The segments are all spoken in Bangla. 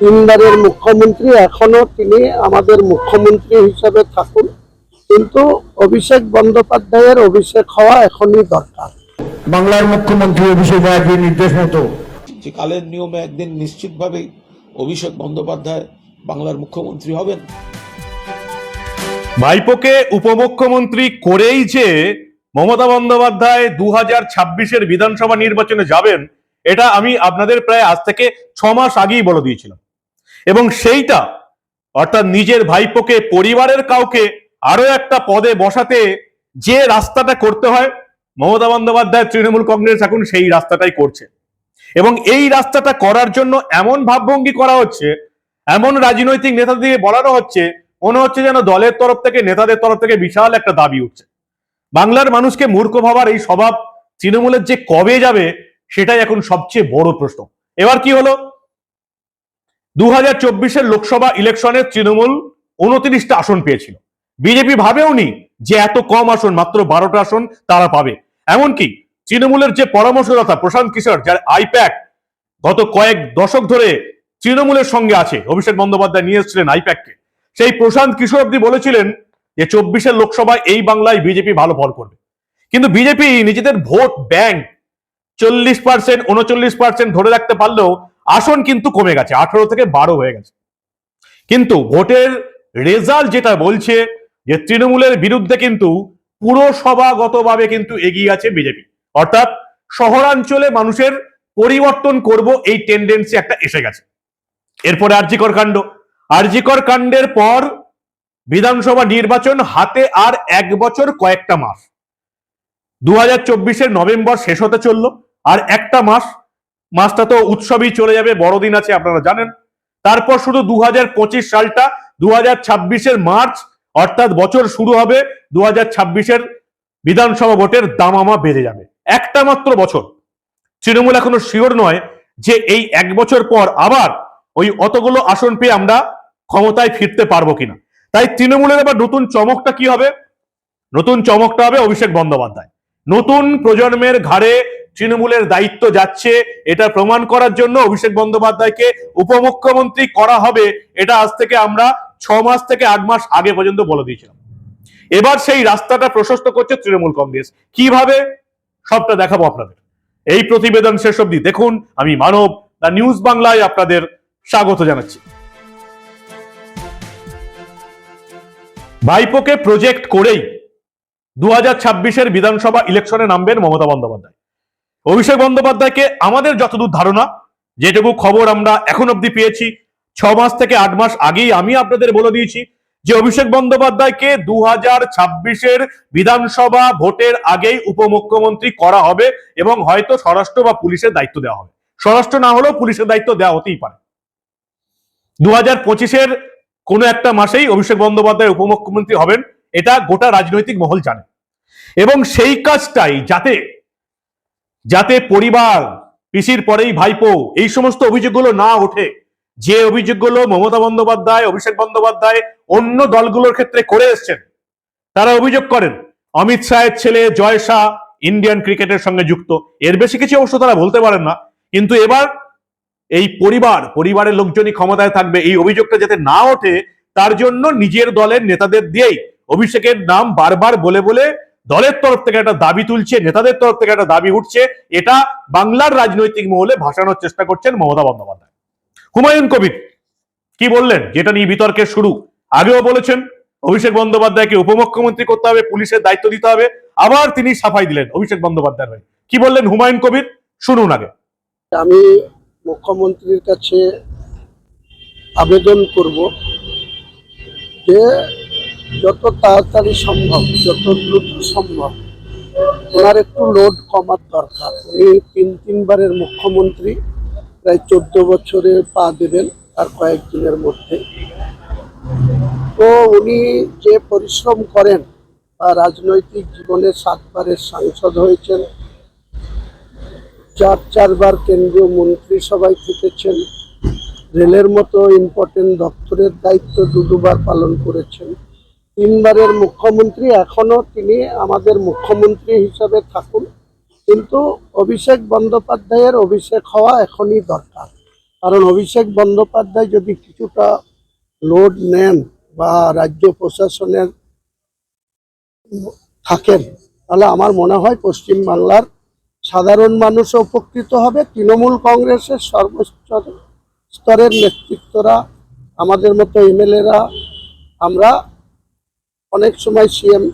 তিনবারের মুখ্যমন্ত্রী এখনও তিনি আমাদের মুখ্যমন্ত্রী হিসাবে থাকুন। কিন্তু অভিষেক বন্দ্যোপাধ্যায়ের অভিষেক হওয়া এখনই দরকার। বাংলার মুখ্যমন্ত্রী অভিষেক ব্যানার্জির নির্দেশ মতো। যে কালের নিয়মে একদিন নিশ্চিতভাবেই অভিষেক বন্দ্যোপাধ্যায় বাংলার মুখ্যমন্ত্রী হবেন। ভাইপোকে উপমুখ্যমন্ত্রী করেই যে মমতা বন্দ্যোপাধ্যায় দু হাজার ছাব্বিশের বিধানসভা নির্বাচনে যাবেন এটা আমি আপনাদের প্রায় আজ থেকে ছ মাস আগেই বলে দিয়েছিলাম। এবং সেইটা অর্থাৎ নিজের ভাইপোকে, পরিবারের কাউকে আরও একটা পদে বসাতে যে রাস্তাটা করতে হয়, মমতা বন্দ্যোপাধ্যায়, তৃণমূল কংগ্রেস এখন সেই রাস্তাটাই করছে। এবং এই রাস্তাটা করার জন্য এমন ভাবভঙ্গি করা হচ্ছে, এমন রাজনৈতিক নেতা দিয়ে বলানো হচ্ছে, মনে হচ্ছে যেন দলের তরফ থেকে, নেতাদের তরফ থেকে বিশাল একটা দাবি উঠছে। বাংলার মানুষকে মূর্খ ভাবার এই স্বভাব তৃণমূলের যে কবে যাবে, সেটাই এখন সবচেয়ে বড় প্রশ্ন। এবার কি হলো? দু হাজার লোকসভা ইলেকশনে তৃণমূল উনত্রিশটা আসন পেয়েছিল। বিজেপি ভাবেওনি যে এত কম আসন, মাত্র বারোটা আসন তারা পাবে। এমনকি তৃণমূলের যে পরামর্শদাতা প্রশান্ত কিশোর, যার আইপ্যাক গত কয়েক দশক ধরে তৃণমূলের সঙ্গে আছে, অভিষেক বন্দ্যোপাধ্যায় নিয়ে এসেছিলেন আইপ্যাককে। সেই প্রশান্ত কিশোর অব্দি বলেছিলেন যে চব্বিশের লোকসভায় এই বাংলায় বিজেপি ভালো ফল করবে। কিন্তু বিজেপি নিজেদের ভোট ব্যাংক চল্লিশ পার্সেন্ট, উনচল্লিশ পার্সেন্ট ধরে রাখতে পারলেও আসন কিন্তু কমে গেছে, আঠারো থেকে বারো হয়ে গেছে। কিন্তু ভোটের রেজাল্ট যেটা বলছে যে তৃণমূলের বিরুদ্ধে কিন্তু পুরসভাগতভাবে কিন্তু এগিয়ে আছে বিজেপি। অর্থাৎ শহরাঞ্চলে মানুষের পরিবর্তন করব এই টেন্ডেন্সি একটা এসে গেছে। এরপরে আরজিকর কাণ্ড। আরজিকর কাণ্ডের পর বিধানসভা নির্বাচন হাতে আর এক বছর কয়েকটা মাস। দু হাজার নভেম্বর শেষ হতে চলল, আর একটা মাস মাসটা তো উৎসবই চলে যাবে, বড়দিন আছে, আপনারা জানেন। তারপর শুধু দু সালটা দু হাজার মার্চ, অর্থাৎ বছর শুরু হবে দু হাজার বিধানসভা ভোটের দামামা বেড়ে যাবে। একটা মাত্র বছর। তৃণমূল এখনও শিওর নয় যে এই এক বছর পর আবার ওই অতগুলো আসন পেয়ে আমরা ক্ষমতায় ফিরতে পারব কিনা। তাই তৃণমূলের আবার নতুন চমকটা কি হবে? নতুন চমকটা হবে অভিষেক বন্দ্যোপাধ্যায়। নতুন প্রজন্মের ঘাড়ে তৃণমূলের দায়িত্ব যাচ্ছে, এটা প্রমাণ করার জন্য অভিষেক বন্দ্যোপাধ্যায়কে উপমুখ্যমন্ত্রী করা হবে, এটা আজ থেকে আমরা ছ মাস থেকে আট মাস আগে পর্যন্ত বলে দিয়েছিলাম। এবার সেই রাস্তাটা প্রশস্ত করছে তৃণমূল কংগ্রেস। কীভাবে? সবটা দেখাবো আপনাদের। এই প্রতিবেদন শেষ অবধি দেখুন, আমি মানব দা নিউজ বাংলায় আপনাদের স্বাগত জানাচ্ছি। ভাইপোকে প্রজেক্ট করেই দু হাজার ছাব্বিশের বিধানসভা ইলেকশনে নামবেন মমতা বন্দ্যোপাধ্যায়। অভিষেক বন্দ্যোপাধ্যায়কে আমাদের যতদূর ধারণা, যেটুকু খবর আমরা এখন অব্দি পেয়েছি, ছ মাস থেকে আট মাস আগেই আমি আপনাদের বলে দিয়েছি যে অভিষেক বন্দ্যোপাধ্যায়কে দু হাজার ছাব্বিশের বিধানসভা ভোটের আগেই উপমুখ্যমন্ত্রী করা হবে এবং হয়তো স্বরাষ্ট্র বা পুলিশের দায়িত্ব দেওয়া হবে। স্বরাষ্ট্র না হলেও পুলিশের দায়িত্ব দেওয়া হতেই পারে। দু হাজার পঁচিশের কোনো একটা মাসেই অভিষেক বন্দ্যোপাধ্যায় উপমুখ্যমন্ত্রী হবেন, এটা গোটা রাজনৈতিক মহল জানে। এবং সেই কাজটাই যাতে যাতে পরিবার, পিসির পরেই ভাইপো, এই সমস্ত অভিযোগগুলো না ওঠে। যে অভিযোগগুলো মমতা বন্দ্যোপাধ্যায়, অভিষেক বন্দ্যোপাধ্যায় অন্য দলগুলোর ক্ষেত্রে করে এসছেন, তারা অভিযোগ করেন, অমিত শাহের ছেলে জয় শাহ ইন্ডিয়ান ক্রিকেটের সঙ্গে যুক্ত। এর বেশি কিছু অবশ্য তারা বলতে পারেন না, কিন্তু এবার এই পরিবার, পরিবারের লোকজনই ক্ষমতায় থাকবে, এই অভিযোগটা যাতে না ওঠে, তার জন্য নিজের দলের নেতাদের দিয়েই অভিষেকের নাম বারবার বলে বলে দলের তরফ থেকে একটা দাবি তুলছে, নেতাদের তরফ থেকে একটা দাবি উঠছে। এটা বাংলার রাজনৈতিক মহলে ভাসানোর চেষ্টা করছেন মমতা বন্দ্যোপাধ্যায়। হুমায়ুন কবির, কি বললেন? যেটা নিয়ে বিতর্কের শুরু। আগেও বলেছেন, অভিষেক বন্দ্যোপাধ্যায়কে উপমুখ্যমন্ত্রী করতে হবে, পুলিশের দায়িত্ব দিতে হবে। আবার তিনি সাফাই দিলেন অভিষেক বন্দ্যোপাধ্যায়ের হয়ে। কি বললেন হুমায়ুন কবির? শুনুন আগে। আমি মুখ্যমন্ত্রীর কাছে আবেদন করব যে যত তাড়াতাড়ি সম্ভব, যত দ্রুত সম্ভব। ওনার একটু লোড কমার দরকার। উনি তিন, তিনবারের মুখ্যমন্ত্রী, প্রায় চোদ্দ বছরে পা দেবেন আর কয়েকদিনের মধ্যে। তো উনি যে পরিশ্রম করেন, বা রাজনৈতিক জীবনে সাতবারের সাংসদ হয়েছেন, চার, চারবার কেন্দ্রীয় মন্ত্রিসভায় থেকেছেন, রেলের মতো ইম্পর্টেন্ট দপ্তরের দায়িত্ব দু দুবার পালন করেছেন তিনবারের মুখ্যমন্ত্রী এখনও তিনি আমাদের মুখ্যমন্ত্রী হিসাবে থাকুন। কিন্তু অভিষেক বন্দ্যোপাধ্যায়ের অভিষেক হওয়া এখনই দরকার। কারণ অভিষেক বন্দ্যোপাধ্যায় যদি কিছুটা লোড নেন বা রাজ্য প্রশাসনের থাকেন, তাহলে আমার মনে হয় পশ্চিম বাংলার সাধারণ মানুষও উপকৃত হবে। তৃণমূল কংগ্রেসের সর্বোচ্চ স্তরের নেতৃত্বরা, আমাদের মতো এমএলএরা, আমরা অনেক সময় সিএম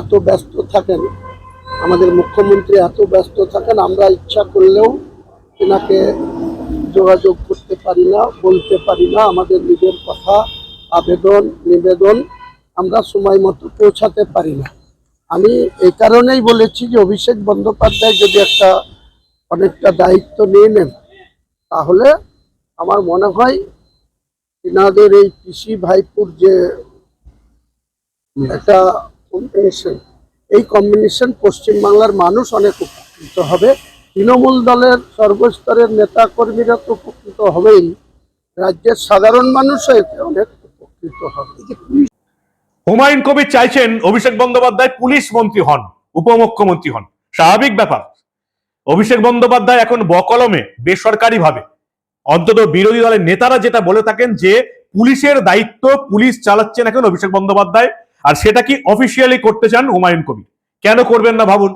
এত ব্যস্ত থাকেন, আমাদের মুখ্যমন্ত্রী এত ব্যস্ত থাকেন, আমরা ইচ্ছা করলেও এনাকে যোগাযোগ করতে পারি না, বলতে পারি না, আমাদের নিজের কথা, আবেদন, নিবেদন আমরা সময় মতো পৌঁছাতে পারি না। আমি এই কারণেই বলেছি যে অভিষেক বন্দ্যোপাধ্যায় যদি একটা অনেকটা দায়িত্ব নিয়ে নেন, তাহলে আমার মনে হয় এনাদের এই কৃষি ভাইপুর যে একটা কম্বিনেশন এই কম্বিনেশন পশ্চিমবাংলার মানুষ অনেক উপকৃত হবে। তৃণমূল দলের সর্বস্তরের নেতা কর্মীরা তো উপকৃত হবেই। রাজ্যের সাধারণ মানুষও এতে অনেক উপকৃত হবে। হুমায়ুন কবির চাইছেন অভিষেক বন্দ্যোপাধ্যায় পুলিশ মন্ত্রী হন উপমুখ্যমন্ত্রী হন। স্বাভাবিক ব্যাপার। অভিষেক বন্দ্যোপাধ্যায় এখন বকলমে বেসরকারি ভাবে অন্তত বিরোধী দলের নেতারা যেটা বলে থাকেন যে পুলিশের দায়িত্ব পুলিশ চালাচ্ছেন এখন অভিষেক বন্দ্যোপাধ্যায়। আর সেটা কি অফিসিয়ালি করতে চান হুমায়ুন কবির? কেন করবেন না ভাবুন?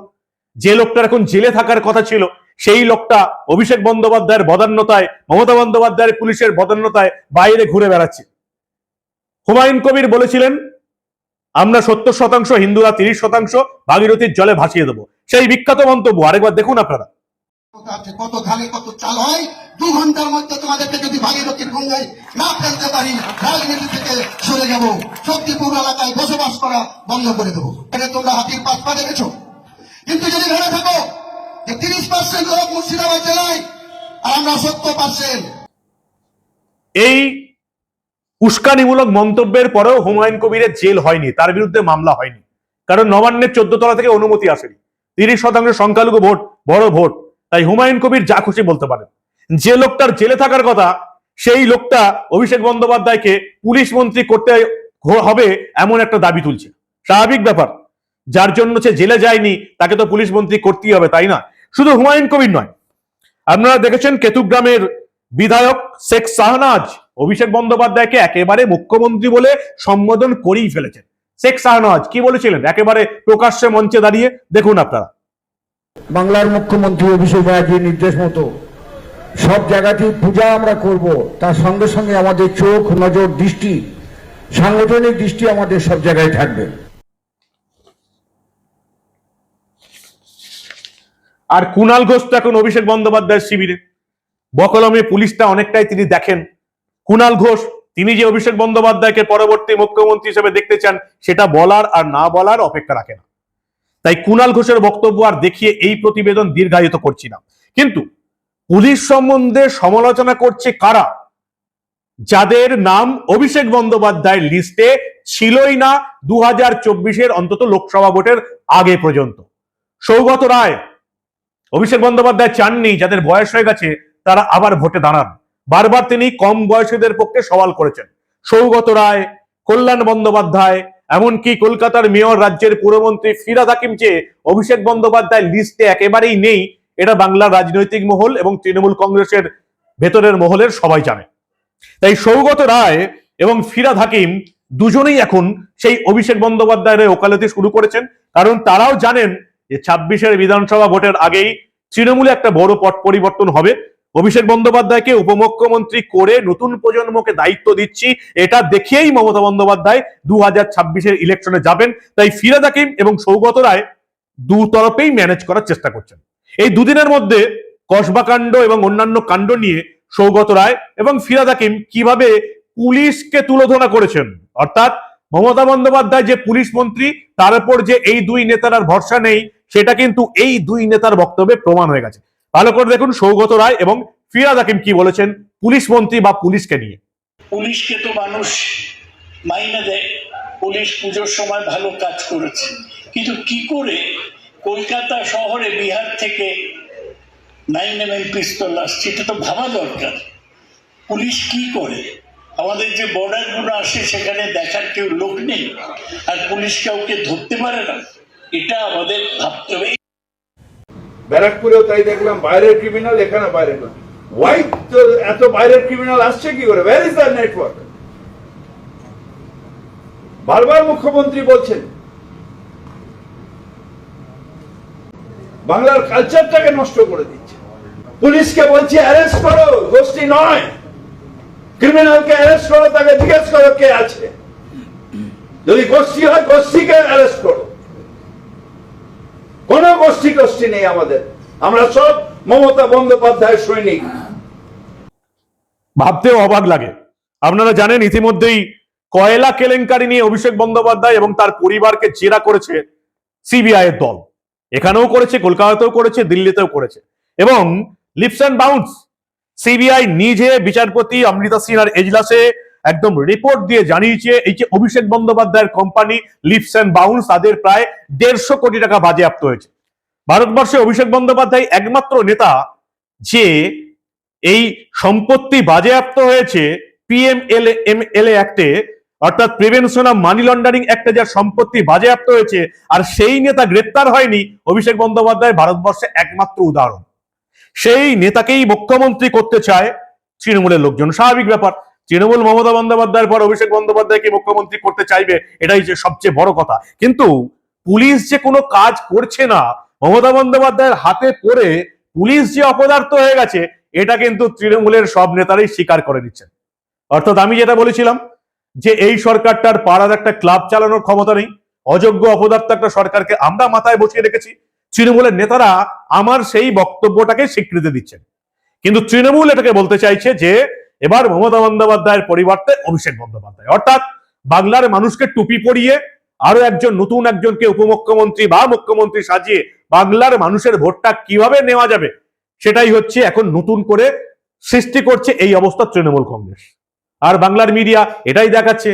যে লোকটার এখন জেলে থাকার কথা ছিল, সেই লোকটা অভিষেক বন্দ্যোপাধ্যায়ের বদান্যতায়, মমতা বন্দ্যোপাধ্যায়ের পুলিশের বদান্যতায় বাইরে ঘুরে বেড়াচ্ছে। হুমায়ুন কবির বলেছিলেন, আমরা সত্তর শতাংশ, হিন্দুরা তিরিশ শতাংশ ভাগীরথীর জলে ভাসিয়ে দেবো। সেই বিখ্যাত মন্তব্য, আরেকবার দেখুন আপনারা। কত ধানে কত চাল হয়? দু ঘণ্টার মধ্যে তোমাদেরকে যদি গঙ্গায় না ফেলতে পারি, রাজনীতি থেকে সরে যাব। শক্তিপুর এলাকায় বসবাস করা বন্ধ করে দেবো। এখানে তোমরা হাতির পা কিন্তু যদি ভেবে থাকো যে তিরিশ পার্সেন্ট লোক মুর্শিদাবাদ জেলায়, আর আমরা সত্তর পার্সেন্ট। এই উস্কানিমূলক মন্তব্যের পরেও হুমায়ুন কবিরের জেল হয়নি, তার বিরুদ্ধে মামলা হয়নি। কারণ নবান্নের চোদ্দ তলা থেকে অনুমতি আসেনি। তিরিশ শতাংশ সংখ্যালঘু ভোট, বড় ভোট। তাই হুমায়ুন কবির যা খুশি বলতে পারেন। যে লোকটার জেলে থাকার কথা, সেই লোকটা অভিষেক বন্দ্যোপাধ্যায়কে পুলিশ মন্ত্রী করতে হবে এমন একটা দাবি তুলছে। স্বাভাবিক ব্যাপার। যার জন্য সে জেলে যায়নি, তাকে তো পুলিশ মন্ত্রী করতেই হবে, তাই না? শুধু হুমায়ুন কবির নয়। আপনারা দেখেছেন কেতুগ্রামের বিধায়ক শেখ শাহনাজ অভিষেক বন্দ্যোপাধ্যায়কে একেবারে মুখ্যমন্ত্রী বলে সম্বোধন করেই ফেলেছেন। শেখ শাহনাজ কি বলেছিলেন? একেবারে প্রকাশ্যে মঞ্চে দাঁড়িয়ে দেখুন আপনারা। বাংলার মুখ্যমন্ত্রী অভিষেক ব্যানার্জির নির্দেশ মতো সব জায়গাতেই পূজা আমরা করব। তার সঙ্গে সঙ্গে আমাদের চোখ, নজর, দৃষ্টি, সাংগঠনিক দৃষ্টি আমাদের সব জায়গায় থাকবে। আর কুণাল ঘোষ তো এখন অভিষেক বন্দ্যোপাধ্যায়ের শিবিরে। বকলমে পুলিশটা অনেকটাই তিনি দেখেন। কুণাল ঘোষ, তিনি যে অভিষেক বন্দ্যোপাধ্যায়কে পরবর্তী মুখ্যমন্ত্রী হিসেবে দেখতে চান, সেটা বলার আর না বলার অপেক্ষা রাখে না। তাই কুণাল ঘোষের বক্তব্য আর দেখিয়ে এই প্রতিবেদন দীর্ঘায়িত করছি না। কিন্তু পুলিশ সম্বন্ধে সমালোচনা করছে কারা? যাদের নাম অভিষেক বন্দ্যোপাধ্যায়ের লিস্টে ছিলই না দু হাজার চব্বিশের অন্তত লোকসভা ভোটের আগে পর্যন্ত। সৌগত রায়, অভিষেক বন্দ্যোপাধ্যায় চাননি, যাদের বয়স হয়ে গেছে তারা আবার ভোটে দাঁড়ান। বারবার তিনি কম বয়সীদের পক্ষে সওয়াল করেছেন। সৌগত রায়, কল্যাণ বন্দ্যোপাধ্যায় এমনকি কলকাতার মেয়র রাজ্যের পুরমন্ত্রী ফিরাদ হাকিম চেয়ে অভিষেক বন্দ্যোপাধ্যায় লিস্টে একেবারেই নেই, এটা বাংলার রাজনৈতিক মহল এবং তৃণমূল কংগ্রেসের ভেতরের মহলের সবাই জানে। তাই সৌগত রায় এবং ফিরাদ হাকিম দুজনেই এখন সেই অভিষেক বন্দ্যোপাধ্যায়ের ওকালতি শুরু করেছেন, কারণ তারাও জানেন যে ছাব্বিশের বিধানসভা ভোটের আগেই তৃণমূলে একটা বড় পট পরিবর্তন হবে। অভিষেক বন্দ্যোপাধ্যায়কে উপমুখ্যমন্ত্রী করে নতুন প্রজন্মকে দায়িত্ব দিচ্ছি, এটা দেখেই মমতা বন্দ্যোপাধ্যায় দু হাজার ছাব্বিশের ইলেকশনে যাবেন। তাই ফিরাদ হাকিম এবং সৌগত রায় দু তরফেই ম্যানেজ করার চেষ্টা করছেন। এই দুদিনের মধ্যে কসবাকাণ্ড এবং অন্যান্য কাণ্ড নিয়ে সৌগত রায় এবং ফিরাদ হাকিম কীভাবে পুলিশকে তুলোধনা করেছেন, অর্থাৎ মমতা বন্দ্যোপাধ্যায় যে পুলিশ মন্ত্রী, তার উপর যে এই দুই নেতার ভরসা নেই, সেটা কিন্তু এই দুই নেতার বক্তব্যে প্রমাণ হয়ে গেছে। ভালো করে দেখুন সৌগত রায় এবং ফিরাদ হাকিম কি বলেছেন, পুলিশ মন্ত্রী বা পুলিশকে নিয়ে। পুলিশকে তো মানুষ মাইনে দেয়, পুলিশ পুজোর সময় ভালো কাজ করেছে। কিন্তু কি করে কলকাতা শহরে বিহার থেকে নাইন এম এম পিস্তল আসছে, এটা তো ভাবা দরকার। পুলিশ কি করে? আমাদের যে বর্ডারগুলো আসে, সেখানে দেখার কেউ লোক নেই, আর পুলিশ কাউকে ধরতে পারে না। এটা আমাদের ভাবতে হবে। ব্যারাকপুরেও তাই দেখলাম বাইরের ক্রিমিনাল এখানে বাইরে হোয়াইট এত বাইরের ক্রিমিনাল আসছে কি করে? ওয়ার ইজ দ্য নেটওয়ার্ক বারবার মুখ্যমন্ত্রী বলছেন, বাংলার কালচারটাকে নষ্ট করে দিচ্ছে। পুলিশকে বলছে অ্যারেস্ট করো গোষ্ঠী নয়। ক্রিমিনালকে অ্যারেস্ট করো, তাকে জিজ্ঞেস করো কে আছে। যদি গোষ্ঠী হয়, গোষ্ঠীকে অ্যারেস্ট করো। গোষ্ঠী গোষ্ঠী নেই আমাদের। আমরা সব মমতা বন্দ্যোপাধ্যায়ের সৈনিক। ভাবতেও অবাক লাগে। আপনারা জানেন, ইতিমধ্যেই কয়লা কেলেঙ্কারি নিয়ে অভিষেক বন্দ্যোপাধ্যায় এবং তার পরিবারকে জেরা করেছে সিবিআই এর দল। এখানেও করেছে, কলকাতাতেও করেছে, দিল্লিতেও করেছে। এবং লিপস অ্যান্ড বাউন্স সিবিআই নিজে বিচারপতি অমৃতা সিনহার এজলাসে একদম রিপোর্ট দিয়ে জানিয়েছে, এই যে অভিষেক বন্দ্যোপাধ্যায়ের কোম্পানি লিপস অ্যান্ড বাউন্স তাদের প্রায় দেড়শো কোটি টাকা বাজেয়াপ্ত হয়েছে। ভারতবর্ষে অভিষেক বন্দ্যোপাধ্যায় একমাত্র নেতা যে এই সম্পত্তি বাজেয়াপ্ত হয়েছে পিএমএলএ এমএলএ অ্যাক্টে অর্থাৎ প্রিভেনশন অফ মানি লন্ডারিং অ্যাক্টে যার সম্পত্তি বাজেয়াপ্ত হয়েছে, আর সেই নেতা গ্রেপ্তার হয়নি, অভিষেক বন্দ্যোপাধ্যায় ভারতবর্ষে একমাত্র উদাহরণ। সেই নেতাকেই মুখ্যমন্ত্রী করতে চায় তৃণমূলের লোকজন। স্বাভাবিক ব্যাপার, তৃণমূল মমতা বন্দ্যোপাধ্যায়ের পর অভিষেক বন্দ্যোপাধ্যায়কে মুখ্যমন্ত্রী করতে চাইবে, এটাই যে সবচেয়ে বড় কথা। কিন্তু পুলিশ যে কোনো কাজ করছে না মমতা বন্দ্যোপাধ্যায়ের হাতে পড়ে পুলিশ যে অপদার্থ হয়ে গেছে, এটা কিন্তু তৃণমূলের সব নেতারাই স্বীকার করে দিচ্ছেন অর্থাৎ আমি যেটা বলেছিলাম যে এই সরকারটার পাড়ার একটা ক্লাব চালানোর ক্ষমতা নেই, অযোগ্য অপদার্থ একটা সরকারকে আমরা মাথায় বসিয়ে রেখেছি, তৃণমূলের নেতারা আমার সেই বক্তব্যটাকে স্বীকৃতি দিচ্ছেন। কিন্তু তৃণমূল এটাকে বলতে চাইছে যে, এবার মমতা বন্দ্যোপাধ্যায়ের পরিবর্তে অভিষেক বন্দ্যোপাধ্যায়। অর্থাৎ বাংলার মানুষকে টুপি পরিয়ে আরও একজন নতুন একজনকে উপমুখ্যমন্ত্রী বা মুখ্যমন্ত্রী সাজিয়ে বাংলার মানুষের ভোটটা কীভাবে নেওয়া যাবে, সেটাই হচ্ছে এখন নতুন করে সৃষ্টি করছে এই অবস্থা তৃণমূল কংগ্রেস। আর বাংলার মিডিয়া এটাই দেখাচ্ছে।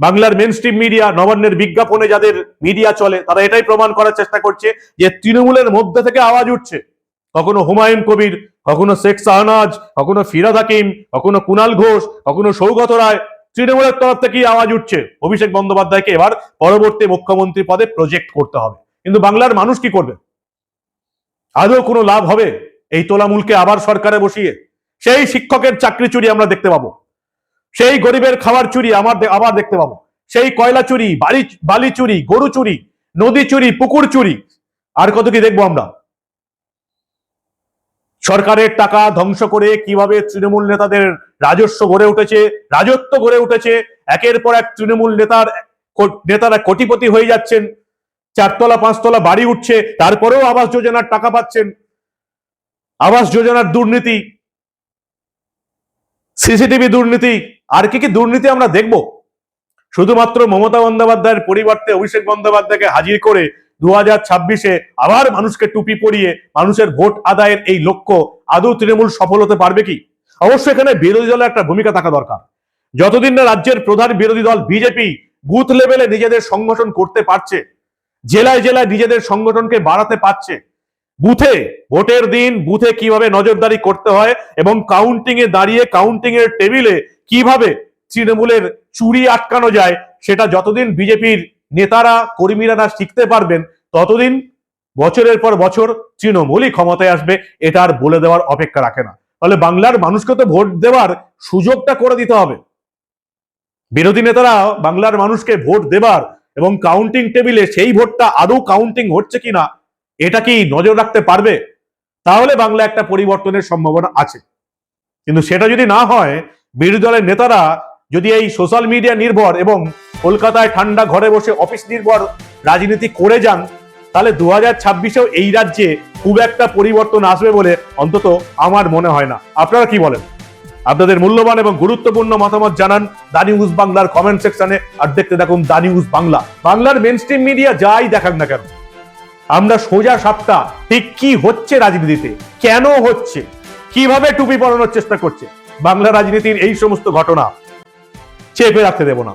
বাংলার মেন স্ট্রিম মিডিয়া, নবান্নের বিজ্ঞাপনে যাদের মিডিয়া চলে, তারা এটাই প্রমাণ করার চেষ্টা করছে যে তৃণমূলের মধ্যে থেকে আওয়াজ উঠছে। কখনো হুমায়ুন কবির, কখনো শেখ শাহনাজ, কখনো ফিরাদ হাকিম, কখনো কুনাল ঘোষ, কখনো সৌগত রায় তৃণমূলের তরফ থেকেই আওয়াজ উঠছে। অভিষেক বন্দ্যোপাধ্যায়কে এবার পরবর্তী মুখ্যমন্ত্রী পদে প্রজেক্ট করতে হবে। কিন্তু বাংলার মানুষ কি করবে? আদৌ কোনো লাভ হবে? এই তোলামূলকে আবার সরকারে বসিয়ে? সেই শিক্ষকের চাকরি চুরি আমরা দেখতে পাবো। সেই গরিবের খাবার চুরি আমার আবার দেখতে পাবো। সেই কয়লা চুরি বাড়ি বালি চুরি, গরু চুরি, নদী চুরি, পুকুর চুরি, আর কত কি দেখব আমরা? সরকারের টাকা ধ্বংস করে কীভাবে তৃণমূল নেতাদের রাজস্ব গড়ে উঠেছে, রাজত্ব গড়ে উঠেছে। একের পর এক তৃণমূল নেতার নেতারা কোটিপতি হয়ে যাচ্ছেন। চারতলা, পাঁচতলা বাড়ি উঠছে, তারপরেও আবাস যোজনার টাকা পাচ্ছেন। আবাস যোজনার দুর্নীতি, সিসিটিভি দুর্নীতি, আর কি কি দুর্নীতি আমরা দেখব? শুধুমাত্র মমতা বন্দ্যোপাধ্যায়ের পরিবর্তে অভিষেক বন্দ্যোপাধ্যায়কে হাজির করে দু হাজার ছাব্বিশে আবার মানুষকে টুপি পরিয়ে মানুষের ভোট আদায়ের এই লক্ষ্য আদৌ তৃণমূল সফল হতে পারবে কি? অবশ্যই এখানে বিরোধী দলের একটা ভূমিকা থাকা দরকার। যতদিন না রাজ্যের প্রধান বিরোধী দল বিজেপি বুথ লেভেলে নিজেদের সংগঠন করতে পারছে, জেলায় জেলায় নিজেদের সংগঠনকে বাড়াতে পারছে, বুথে, ভোটের দিন বুথে কীভাবে নজরদারি করতে হয় এবং কাউন্টিং এ দাঁড়িয়ে কাউন্টিং এর টেবিলে কীভাবে তৃণমূলের চুরি আটকানো যায়, সেটা যতদিন বিজেপির নেতারা, কর্মীরা না শিখতে পারবেন, ততদিন বছরের পর বছর তৃণমূলই ক্ষমতায় আসবে, এটা আর বলে দেওয়ার অপেক্ষা রাখে না। তাহলে বাংলার মানুষকে তো ভোট দেওয়ার সুযোগটা করে দিতে হবে। বিরোধী নেতারা বাংলার মানুষকে ভোট দেবার এবং কাউন্টিং টেবিলে সেই ভোটটা আদৌ কাউন্টিং হচ্ছে কিনা, এটা কি নজর রাখতে পারবে? তাহলে বাংলা একটা পরিবর্তনের সম্ভাবনা আছে। কিন্তু সেটা যদি না হয়, বিরোধী দলের নেতারা যদি এই সোশ্যাল মিডিয়া নির্ভর এবং কলকাতায় ঠান্ডা ঘরে বসে অফিস নির্ভর রাজনীতি করে যান, তাহলে দু হাজার এই রাজ্যে খুব একটা পরিবর্তন আসবে বলে অন্তত আমার মনে হয় না। আপনারা কি বলেন? আপনাদের মূল্যবান এবং গুরুত্বপূর্ণ মতামত জানান দা নিউজ বাংলার কমেন্ট সেকশনে আর দেখতে দেখুন দা নিউজ বাংলা। বাংলার মেন স্ট্রিম মিডিয়া যাই দেখাক না কেন। আমরা সোজা সাপটা, ঠিক কি হচ্ছে রাজনীতিতে? কেন হচ্ছে? কীভাবে টুপি পরানোর চেষ্টা করছে? বাংলা রাজনীতির এই সমস্ত ঘটনা চেপে রাখতে দেব না।